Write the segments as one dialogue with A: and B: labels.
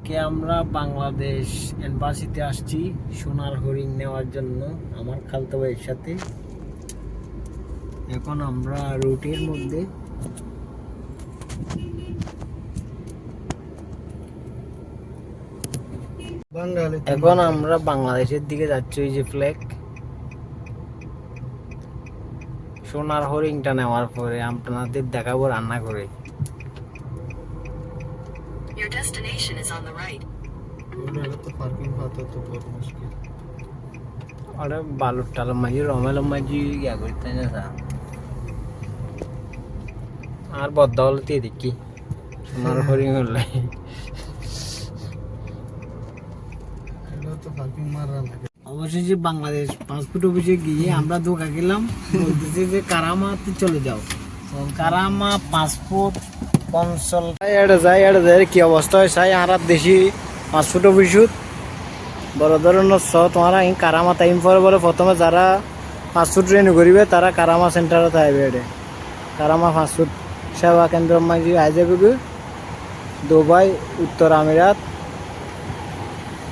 A: আজকে আমরা বাংলাদেশ এম্বাসিতে আসছি সোনার হরিণ নেওয়ার জন্য আমার খালতো ভাইয়ের সাথে। এখন আমরা রুটের মধ্যে। এখন আমরা বাংলাদেশের দিকে যাচ্ছি ওই যে ফ্ল্যাগ সোনার হরিণটা নেওয়ার পরে আপনাদের দেখাবো রান্না করে
B: Your destination is on the right.
A: ওরা বালুর টালুর মাঝি রমেল মাঝি ইয়া করতে না স্যার? আর হলে তো দেখি। সোনার হরিণ হলে। অবশেষে বাংলাদেশ পাসপোর্ট অফিসে গিয়ে আমরা ধোকা গেলাম বলতেছে যে কারামাতে চলে যাও। কারামা পাসপোর্ট কনসল এটা যাই এটা যাই কি অবস্থা হয়? চাই আর দেশি পাসপোর্ট অফিসত। বড় ধরনের স তোমারা কারামা টাইম পরে বলে প্রথমে যারা পাসপোর্ট রিনিউ করিবে, তারা কারামা সেন্টারত আইবে এডে। কারামা পাসপোর্ট সেবা কেন্দ্র মাঝি আইজে কবি দুবাই, উত্তর আমিরাত।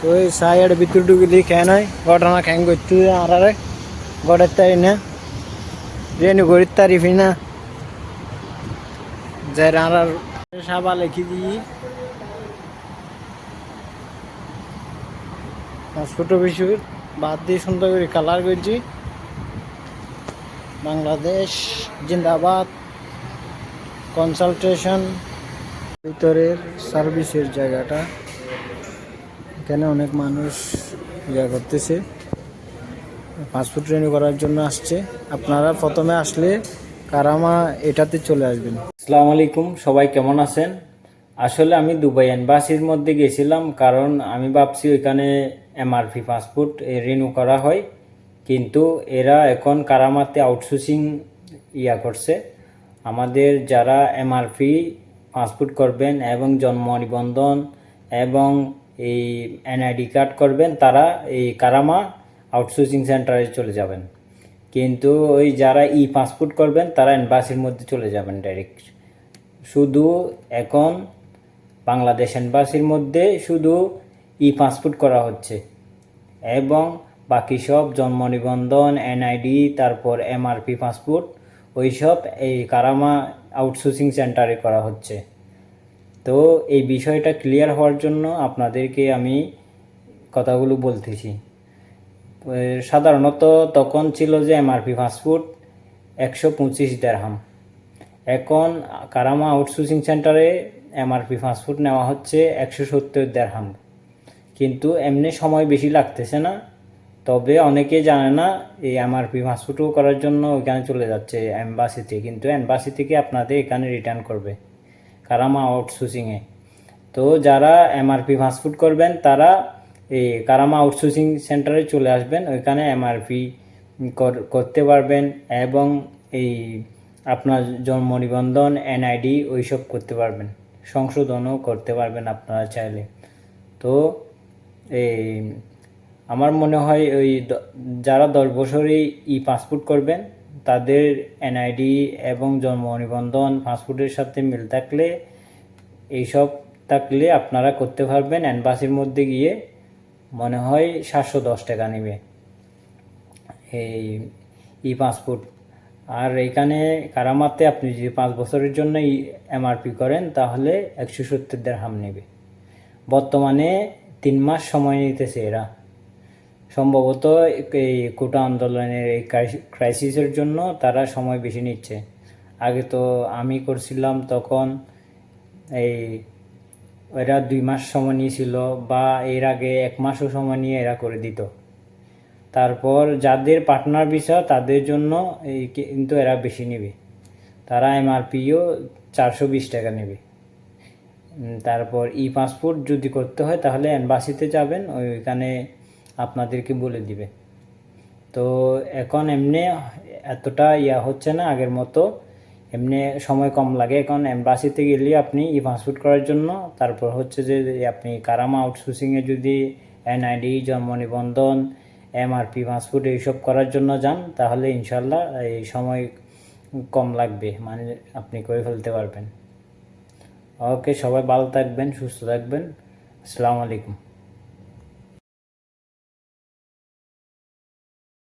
A: তো এই সাইড ভিতর ঢুকিলি খেয়ে নয়। ঘটনা খ্যাং করতে আরারে গড়ের তারি না। রেনু গড়ির তারি ফিনা সাবা লিখি দিই। পাসপোর্ট অফিসের বাদ দিয়ে সুন্দর করে কালার করছি। বাংলাদেশ জিন্দাবাদ কনসালটেশন ভিতরের সার্ভিসের জায়গাটা। এখানে অনেক মানুষ ইয়া করতেছে। পাসপোর্ট রিনিউ করার জন্য আসছে। আপনারা প্রথমে আসলে কারামা এটাতে চলে আসবেন। আসসালামু আলাইকুম, সবাই কেমন আছেন? আসলে আমি দুবাই এম্বাসির মধ্যে গেছিলাম কারণ আমি ভাবছি ওইখানে এমআরপি পাসপোর্ট রিনিউ করা হয়। কিন্তু এরা এখন কারামাতে আউটসোর্সিং ইয়া করছে। আমাদের যারা এমআরপি পাসপোর্ট করবেন এবং জন্ম নিবন্ধন এবং এই এনআইডি কার্ড করবেন, তারা এই কারামা আউটসোর্সিং সেন্টারে চলে যাবেন। কিন্তু ওই যারা ই পাসপোর্ট করবেন, তারা এম্বাসির মধ্যে চলে যাবেন ডাইরেক্ট। শুধু এখন বাংলাদেশ এম্বাসির মধ্যে শুধু ই পাসপোর্ট করা হচ্ছে, এবং বাকি সব জন্ম নিবন্ধন, এনআইডি, তারপর এমআরপি পাসপোর্ট ওই সব এই কারামা আউটসোর্সিং সেন্টারে করা হচ্ছে। তো এই বিষয়টা ক্লিয়ার হওয়ার জন্য আপনাদেরকে আমি কথাগুলো বলতেছি। সাধারণত তখন ছিল যে এমআরপি ফাস্টফুড একশো পঁচিশ দেড়হাম। এখন কারামা আউটসোর্সিং সেন্টারে এমআরপি ফাস্টফুড নেওয়া হচ্ছে একশো সত্তর দেড়হাম কিন্তু এমনি সময় বেশি লাগতেছে না। তবে অনেকে জানে না, এই এমআরপি ফাস্টফুডও করার জন্য ওইখানে চলে যাচ্ছে অ্যাম্বাসিতে কিন্তু এম্বাসি থেকে আপনাদের এখানে রিটার্ন করবে কারামা আউটসোর্সিংয়ে তো যারা এমআরপি ফাস্টফুড করবেন, তারা এই কারামা আউটসোর্সিং সেন্টারে চলে আসবেন। ওইখানে এমআরপি করতে পারবেন এবং এই আপনার জন্ম নিবন্ধন এনআইডি ওইসব করতে পারবেন। সংশোধনও করতে পারবেন আপনারা চাইলে। তো এই, আমার মনে হয় ওই যারা দশ বছরই ই পাসপোর্ট করবেন, তাদের এনআইডি এবং জন্ম নিবন্ধন, পাসপোর্টের সাথে মিল থাকলে, এইসব থাকলে আপনারা করতে পারবেন। অ্যাম্বাসির মধ্যে গিয়ে মনে হয় সাতশো দশ টাকা নেবে। এই ই পাসপোর্ট আর এখানে কারামাতে আপনি যদি পাঁচ বছরের জন্য এমআরপি করেন, তাহলে একশো সত্তর দেড়হাম নেবে। বর্তমানে তিন মাস সময় নিতেছে এরা। সম্ভবত এই কোটা আন্দোলনের এই ক্রাইসিসের জন্য তারা সময় বেশি নিচ্ছে। আগে তো আমি করছিলাম তখন এই এরা দুই মাস সময় নিয়েছিল বা এর আগে এক মাসও সময় নিয়ে এরা করে দিত। তারপর যাদের পার্টনার ভিসা তাদের জন্য এই কিন্তু এরা বেশি নেবে। তারা এমআরপিও চারশো বিশ টাকা নেবে। তারপর ই পাসপোর্ট যদি করতে হয়, তাহলে এম্বাসিতে যাবেন, ওইখানে আপনাদেরকে বলে দিবে। তো এখন এমনি এতটা ইয়া হচ্ছে না আগের মতো। এমনি সময় কম লাগে। এখন এম্বাসিতে গেলে আপনি ই পাসপোর্ট করার জন্য, তারপর হচ্ছে যে আপনি কারামা আউটসোর্সিংয়ে যদি এনআইডি জন্ম নিবন্ধন এমআরপি পাসপোর্ট এইসব করার জন্য যান, তাহলে ইনশাল্লাহ এই সময় কম লাগবে মানে আপনি করে ফেলতে পারবেন। ওকে, সবাই ভালো থাকবেন, সুস্থ থাকবেন। আসসালামু আলাইকুম।